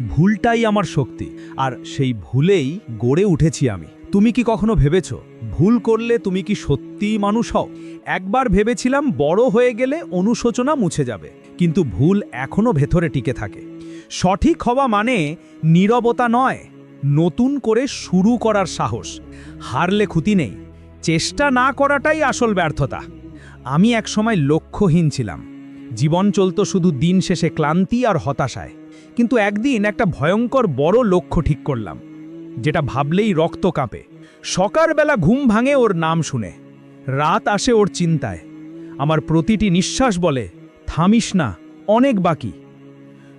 ভুলটাই আমার শক্তি, আর সেই ভুলেই গড়ে উঠেছি আমি। তুমি কি কখনো ভেবেছ, ভুল করলে তুমি কি সত্যিই মানুষ হও? একবার ভেবেছিলাম বড় হয়ে গেলে অনুশোচনা মুছে যাবে, কিন্তু ভুল এখনও ভেতরে টিকে থাকে। সঠিক হওয়া মানে নীরবতা নয়, নতুন করে শুরু করার সাহস। হারলে ক্ষতি নেই, চেষ্টা না করাটাই আসল ব্যর্থতা। আমি একসময় লক্ষ্যহীন ছিলাম। জীবন চলত শুধু দিন শেষে ক্লান্তি আর হতাশায়। কিন্তু একদিন একটা ভয়ঙ্কর বড় লক্ষ্য ঠিক করলাম, যেটা ভাবলেই রক্ত কাঁপে। সকালবেলা ঘুম ভাঙে ওর নাম শুনে। রাত আসে ওর চিন্তায়। আমার প্রতিটি নিঃশ্বাস বলে, থামিস না, অনেক বাকি।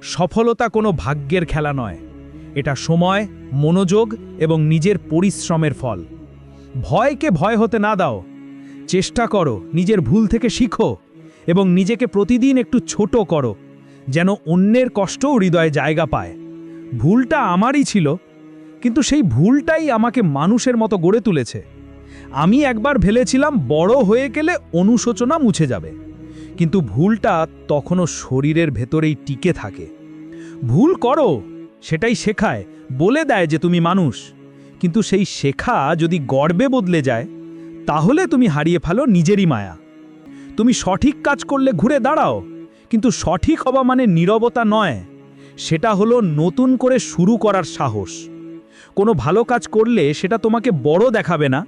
সফলতা কোনো ভাগ্যের খেলা নয়। এটা সময়, মনোযোগ এবং নিজের পরিশ্রমের ফল। ভয়কে ভয় হতে না দাও। চেষ্টা করো, নিজের ভুল থেকে শিখো এবং নিজেকে প্রতিদিন একটু ছোট করো। যেন অন্যের কষ্টও হৃদয়ে জায়গা পায়। ভুলটা আমারই ছিল, কিন্তু সেই ভুলটাই আমাকে মানুষের মতো গড়ে তুলেছে। আমি একবার ভেবেছিলাম বড় হয়ে গেলে অনুশোচনা মুছে যাবে। কিন্তু ভুলটা তখনও শরীরের ভেতরেই টিকে থাকে। ভুল করো, সেটাই শেখায়, বলে দেয় যে তুমি মানুষ। কিন্তু সেই শেখা যদি গর্বে বদলে যায়, তাহলে তুমি হারিয়ে ফেলো নিজেরই মায়া। তুমি সঠিক কাজ করলে ঘুরে দাঁড়াও। কিন্তু সঠিক হওয়া মানে নীরবতা নয়। সেটা হলো নতুন করে শুরু করার সাহস। কোনো ভালো কাজ করলে সেটা তোমাকে বড় দেখাবে না,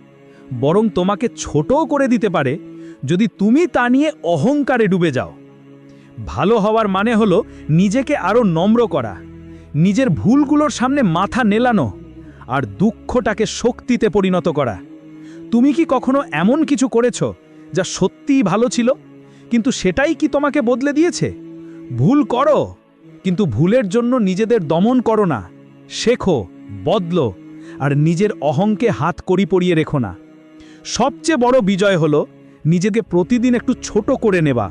বরং তোমাকে ছোটও করে দিতে পারে, যদি তুমি তা নিয়ে অহংকারে ডুবে যাও। ভালো হওয়ার মানে হলো নিজেকে আরও নম্র করা, নিজের ভুলগুলোর সামনে মাথা নেলানো, আর দুঃখটাকে শক্তিতে পরিণত করা। তুমি কি কখনো এমন কিছু করেছ যা সত্যিই ভালো ছিল? কিন্তু সেটাই কি তোমাকে বদলে দিয়েছে? ভুল করো, কিন্তু ভুলের জন্য নিজেদের দমন করো না। শেখো, বদলো, আর নিজের অহংকে হাত করি পড়িয়ে রেখো না। সবচেয়ে বড় বিজয় হলো, নিজেকে প্রতিদিন একটু ছোট করে নেবা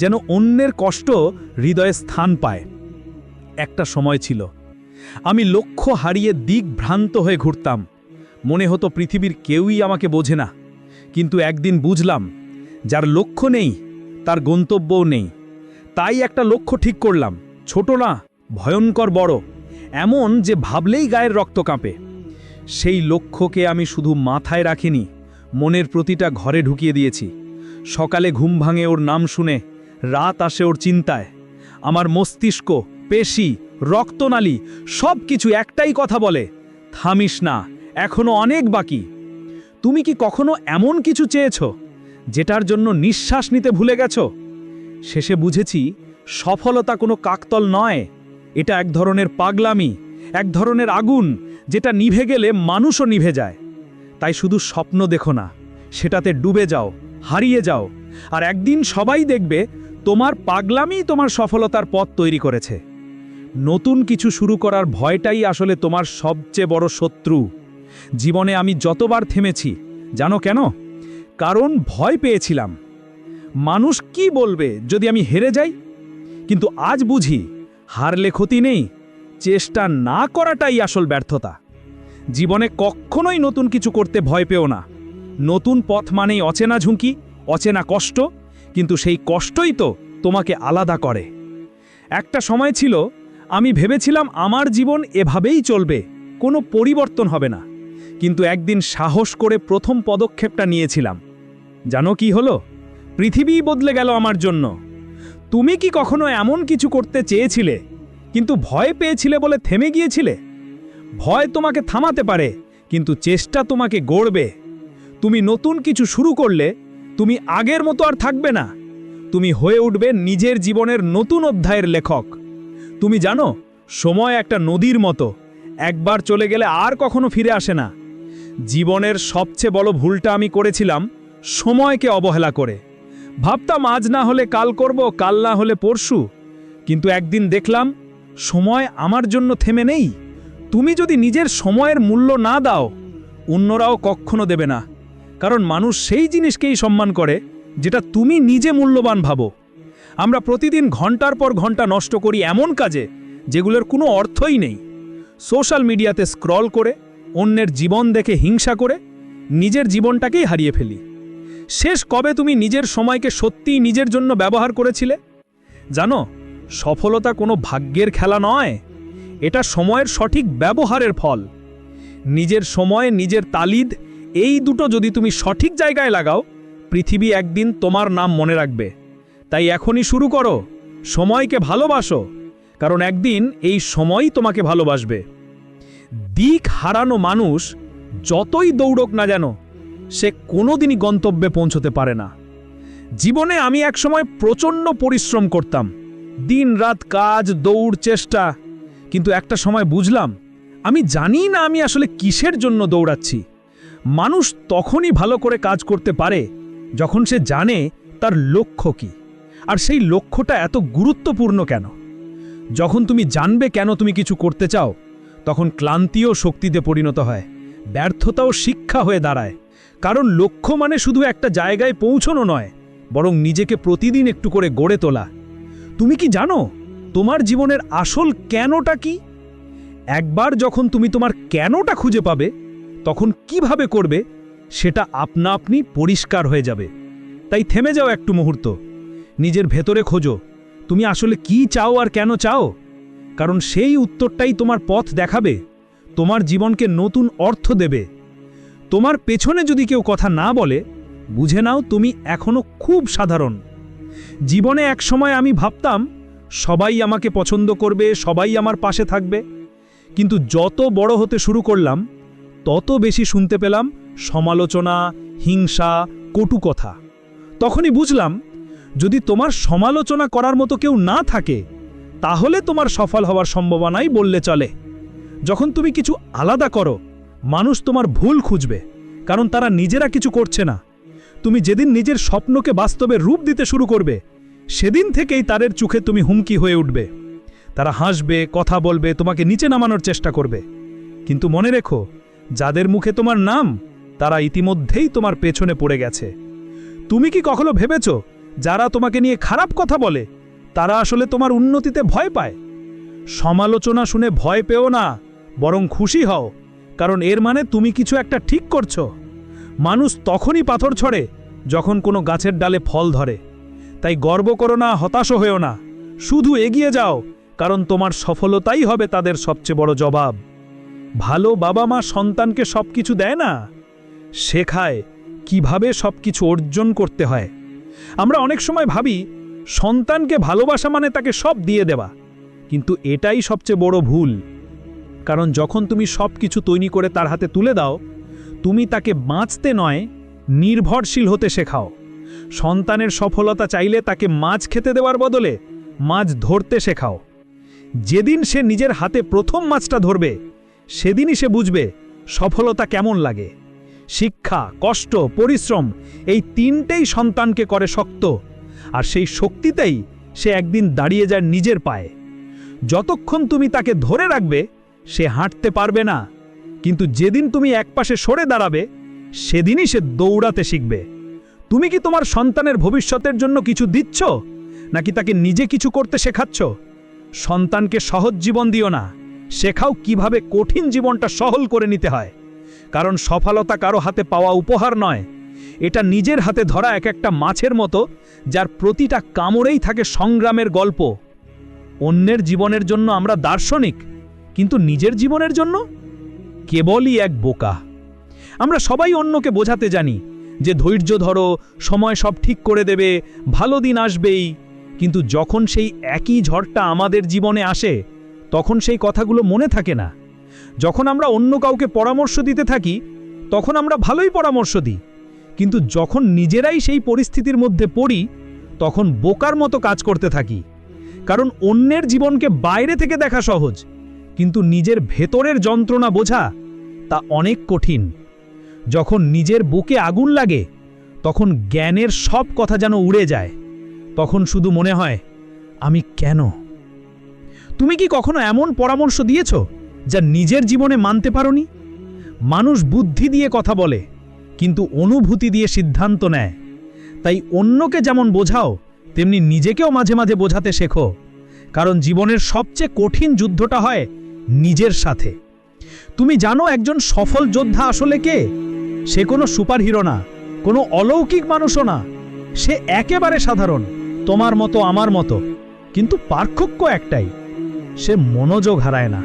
যেন অন্যের কষ্ট হৃদয়ে স্থান পায়। একটা সময় ছিল, আমি লক্ষ্য হারিয়ে দিক ভ্রান্ত হয়ে ঘুরতাম। মনে হতো পৃথিবীর কেউই আমাকে বোঝে না, কিন্তু একদিন বুঝলাম, যার লক্ষ্য নেই তার গন্তব্যও নেই। তাই একটা লক্ষ্য ঠিক করলাম। ছোট না, ভয়ঙ্কর বড়। এমন যে ভাবলেই গায়ের রক্ত কাঁপে। সেই লক্ষ্যকে আমি শুধু মাথায় রাখিনি, মনের প্রতিটা ঘরে ঢুকিয়ে দিয়েছি। সকালে ঘুম ভাঙে ওর নাম শুনে, রাত আসে ওর চিন্তায়। আমার মস্তিষ্ক, পেশি, রক্তনালী সব কিছু একটাই কথা বলে, থামিস না, এখনও অনেক বাকি। তুমি কি কখনো এমন কিছু চেয়েছ? যেটার জন্য নিঃশ্বাস নিতে ভুলে গেছ? শেষে বুঝেছি, সফলতা কোনো কাকতল নয়। এটা এক ধরনের পাগলামি, এক ধরনের আগুন, যেটা নিভে গেলে মানুষও নিভে যায়। তাই শুধু স্বপ্ন দেখো না, সেটাতে ডুবে যাও, হারিয়ে যাও। আর একদিন সবাই দেখবে, তোমার পাগলামি তোমার সফলতার পথ তৈরি করেছে। নতুন কিছু শুরু করার ভয়টাই আসলে তোমার সবচেয়ে বড় শত্রু। জীবনে আমি যতবার থেমেছি, জানো কেন? কারণ ভয় পেয়েছিলাম। মানুষ কি বলবে যদি আমি হেরে যাই? কিন্তু আজ বুঝি হারলে ক্ষতি নেই, চেষ্টা না করাটাই আসল ব্যর্থতা। জীবনে কখনোই নতুন কিছু করতে ভয় পেও না। নতুন পথ মানেই অচেনা ঝুঁকি, অচেনা কষ্ট, কিন্তু সেই কষ্টই তো তোমাকে আলাদা করে। একটা সময় ছিল, আমি ভেবেছিলাম আমার জীবন এভাবেই চলবে, কোনো পরিবর্তন হবে না। কিন্তু একদিন সাহস করে প্রথম পদক্ষেপটা নিয়েছিলাম। জানো কি হলো? পৃথিবীই বদলে গেল আমার জন্য। তুমি কি কখনো এমন কিছু করতে চেয়েছিলে, কিন্তু ভয় পেয়েছিলে বলে থেমে গিয়েছিলে? ভয় তোমাকে থামাতে পারে, কিন্তু চেষ্টা তোমাকে গড়বে। তুমি নতুন কিছু শুরু করলে, তুমি আগের মতো আর থাকবে না। তুমি হয়ে উঠবে নিজের জীবনের নতুন অধ্যায়ের লেখক। তুমি জানো, সময় একটা নদীর মতো। একবার চলে গেলে আর কখনো ফিরে আসে না। জীবনের সবচেয়ে বড় ভুলটা আমি করেছিলাম সময়কে অবহেলা করে। ভাবতাম আজ না হলে কাল করব, কাল না হলে পরশু। কিন্তু একদিন দেখলাম, সময় আমার জন্য থেমে নেই। তুমি যদি নিজের সময়ের মূল্য না দাও, অন্যরাও কখনো দেবে না। কারণ মানুষ সেই জিনিসকেই সম্মান করে, যেটা তুমি নিজে মূল্যবান ভাবো। আমরা প্রতিদিন ঘণ্টার পর ঘণ্টা নষ্ট করি এমন কাজে, যেগুলোর কোনো অর্থই নেই। সোশ্যাল মিডিয়াতে স্ক্রল করে, অন্যের জীবন দেখে হিংসা করে, নিজের জীবনটাকেই হারিয়ে ফেলি। শেষ কবে তুমি নিজের সময়কে সত্যিই নিজের জন্য ব্যবহার করেছিলে? জানো, সফলতা কোনো ভাগ্যের খেলা নয়। এটা সময়ের সঠিক ব্যবহারের ফল। নিজের সময় নিজের তালিদ, এই দুটো যদি তুমি সঠিক জায়গায় লাগাও, পৃথিবী একদিন তোমার নাম মনে রাখবে। তাই এখনই শুরু করো। সময়কে ভালোবাসো। কারণ একদিন এই সময়ই তোমাকে ভালোবাসবে। দিক হারানো মানুষ যতই দৌড়ক না যেন, সে কোনোদিনই গন্তব্যে পৌঁছতে পারে না। জীবনে আমি একসময় প্রচণ্ড পরিশ্রম করতাম। দিন রাত কাজ, দৌড়, চেষ্টা। কিন্তু একটা সময় বুঝলাম, আমি জানি না আমি আসলে কিসের জন্য দৌড়াচ্ছি। মানুষ তখনই ভালো করে কাজ করতে পারে যখন সে জানে তার লক্ষ্য কি। আর সেই লক্ষ্যটা এত গুরুত্বপূর্ণ কেন? যখন তুমি জানবে কেন তুমি কিছু করতে চাও, তখন ক্লান্তিও শক্তিতে পরিণত হয়, ব্যর্থতাও শিক্ষা হয়ে দাঁড়ায়। কারণ লক্ষ্য মানে শুধু একটা জায়গায় পৌঁছনো নয়, বরং নিজেকে প্রতিদিন একটু করে গড়ে তোলা। তুমি কি জানো, তোমার জীবনের আসল কেনটা কি? একবার যখন তুমি তোমার কেনটা খুঁজে পাবে, তখন কীভাবে করবে, সেটা আপনা আপনি পরিষ্কার হয়ে যাবে। তাই থেমে যাও একটু মুহূর্ত। নিজের ভেতরে খোঁজো। তুমি আসলে কি চাও আর কেন চাও? কারণ সেই উত্তরটাই তোমার পথ দেখাবে, তোমার জীবনকে নতুন অর্থ দেবে। তোমার পেছনে যদি কেউ কথা না বলে, বুঝে নাও তুমি এখনও খুব সাধারণ। জীবনে এক সময় আমি ভাবতাম, সবাই আমাকে পছন্দ করবে, সবাই আমার পাশে থাকবে। কিন্তু যত বড় হতে শুরু করলাম, তত বেশি শুনতে পেলাম সমালোচনা, হিংসা, কটু কথা। তখনই বুঝলাম যদি তোমার সমালোচনা করার মতো কেউ না থাকে, তাহলে তোমার সফল হওয়ার সম্ভাবনাই বললে চলে। যখন তুমি কিছু আলাদা করো, মানুষ তোমার ভুল খুঁজবে, কারণ তারা নিজেরা কিছু করছে না। তুমি যেদিন নিজের স্বপ্নকে বাস্তবে রূপ দিতে শুরু করবে, সেদিন থেকেই তাদের চোখে তুমি হুমকি হয়ে উঠবে। তারা হাসবে, কথা বলবে, তোমাকে নিচে নামানোর চেষ্টা করবে। কিন্তু মনে রেখো, যাদের মুখে তোমার নাম, তারা ইতিমধ্যেই তোমার পেছনে পড়ে গেছে। তুমি কি কখনো ভেবেছ যারা তোমাকে নিয়ে খারাপ কথা বলে, তারা আসলে তোমার উন্নতিতে ভয় পায়। সমালোচনা শুনে ভয় পেও না, বরং খুশি হও, কারণ এর মানে তুমি কিছু একটা ঠিক করছ। মানুষ তখনই পাথর ছড়ে, যখন কোনো গাছের ডালে ফল ধরে। তাই গর্ব করো না হতাশ হয়েও না। শুধু এগিয়ে যাও, কারণ তোমার সফলতাই হবে তাদের সবচেয়ে বড় জবাব। ভালো বাবা মা সন্তানকে সব কিছু দেয় না? শেখায় কীভাবে সব কিছু অর্জন করতে হয়। আমরা অনেক সময় ভাবি, সন্তানকে ভালোবাসা মানে তাকে সব দিয়ে দেওয়া। কিন্তু এটাই সবচেয়ে বড় ভুল। কারণ যখন তুমি সব কিছু তৈরি করে তার হাতে তুলে দাও, তুমি তাকে বাঁচতে নয়, নির্ভরশীল হতে শেখাও। সন্তানের সফলতা চাইলে তাকে মাছ খেতে দেওয়ার বদলে মাছ ধরতে শেখাও। যেদিন সে নিজের হাতে প্রথম মাছটা ধরবে, সেদিনই সে বুঝবে সফলতা কেমন লাগে। শিক্ষা, কষ্ট, পরিশ্রম এই তিনটেই সন্তানকে করে শক্ত। আর সেই শক্তিতেই সে একদিন দাঁড়িয়ে যায় নিজের পায়ে। যতক্ষণ তুমি তাকে ধরে রাখবে, সে হাঁটতে পারবে না। কিন্তু যেদিন তুমি একপাশে সরে দাঁড়াবে, সেদিনই সে দৌড়াতে শিখবে। তুমি কি তোমার সন্তানের ভবিষ্যতের জন্য কিছু দিচ্ছ? নাকি তাকে নিজে কিছু করতে শেখাচ্ছ? সন্তানকে সহজ জীবন দিও না। শেখাও কীভাবে কঠিন জীবনটা সহল করে নিতে হয়। কারণ সফলতা কারও হাতে পাওয়া উপহার নয়। এটা নিজের হাতে ধরা এক একটা মাছের মতো, যার প্রতিটা কামড়েই থাকে সংগ্রামের গল্প। অন্যের জীবনের জন্য আমরা দার্শনিক, কিন্তু নিজের জীবনের জন্য? কেবলই এক বোকা। আমরা সবাই অন্যকে বোঝাতে জানি যে ধৈর্য ধরো, সময় সব ঠিক করে দেবে, ভালো দিন আসবেই। কিন্তু যখন সেই একই ঝড়টা আমাদের জীবনে আসে, তখন সেই কথাগুলো মনে থাকে না। যখন আমরা অন্য কাউকে পরামর্শ দিতে থাকি, তখন আমরা ভালোই পরামর্শ দিই। কিন্তু যখন নিজেরাই সেই পরিস্থিতির মধ্যে পড়ি, তখন বোকার মতো কাজ করতে থাকি। কারণ অন্যের জীবনকে বাইরে থেকে দেখা সহজ, কিন্তু নিজের ভেতরের যন্ত্রণা বোঝা তা অনেক কঠিন। যখন নিজের বুকে আগুন লাগে, তখন জ্ঞানের সব কথা যেন উড়ে যায়। তখন শুধু মনে হয়, আমি কেন? তুমি কি কখনো এমন পরামর্শ দিয়েছ? যা নিজের জীবনে মানতে পারোনি? মানুষ বুদ্ধি দিয়ে কথা বলে, কিন্তু অনুভূতি দিয়ে সিদ্ধান্ত নেয়। তাই অন্যকে যেমন বোঝাও, তেমনি নিজেকেও মাঝে মাঝে বোঝাতে শেখো, কারণ জীবনের সবচেয়ে কঠিন যুদ্ধটা হয় নিজের সাথে। তুমি জানো একজন সফল যোদ্ধা আসলে কে? সে কোনো সুপারহিরো না, কোনো অলৌকিক মানুষও না। সে একেবারে সাধারণ, তোমার মতো, আমার মতো, কিন্তু পার্থক্য একটাই, সে মনোযোগ হারায় না।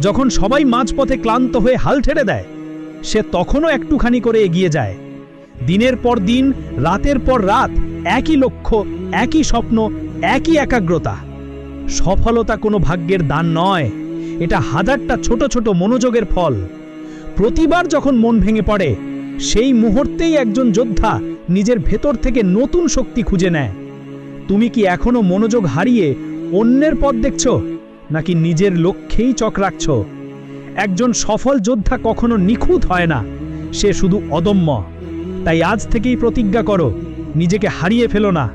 যখন সবাই মাঝপথে ক্লান্ত হয়ে হাল ছেড়ে দেয়, সে তখনও একটুখানি করে এগিয়ে যায়। দিনের পর দিন, রাতের পর রাত, একই লক্ষ্য, একই স্বপ্ন, একই একাগ্রতা। সফলতা কোনো ভাগ্যের দান নয়, এটা হাজারটা ছোট ছোট মনোযোগের ফল। প্রতিবার যখন মন ভেঙে পড়ে, সেই মুহূর্তেই একজন যোদ্ধা নিজের ভেতর থেকে নতুন শক্তি খুঁজে নেয়। তুমি কি এখনও মনোযোগ হারিয়ে অন্যের পথ দেখছ? নাকি নিজের লক্ষ্যেই চক রাখছ? একজন সফল যোদ্ধা কখনো নিখুঁত হয় না। সে শুধু অদম্য। তাই আজ থেকেই প্রতিজ্ঞা করো, নিজেকে হারিয়ে ফেলো না।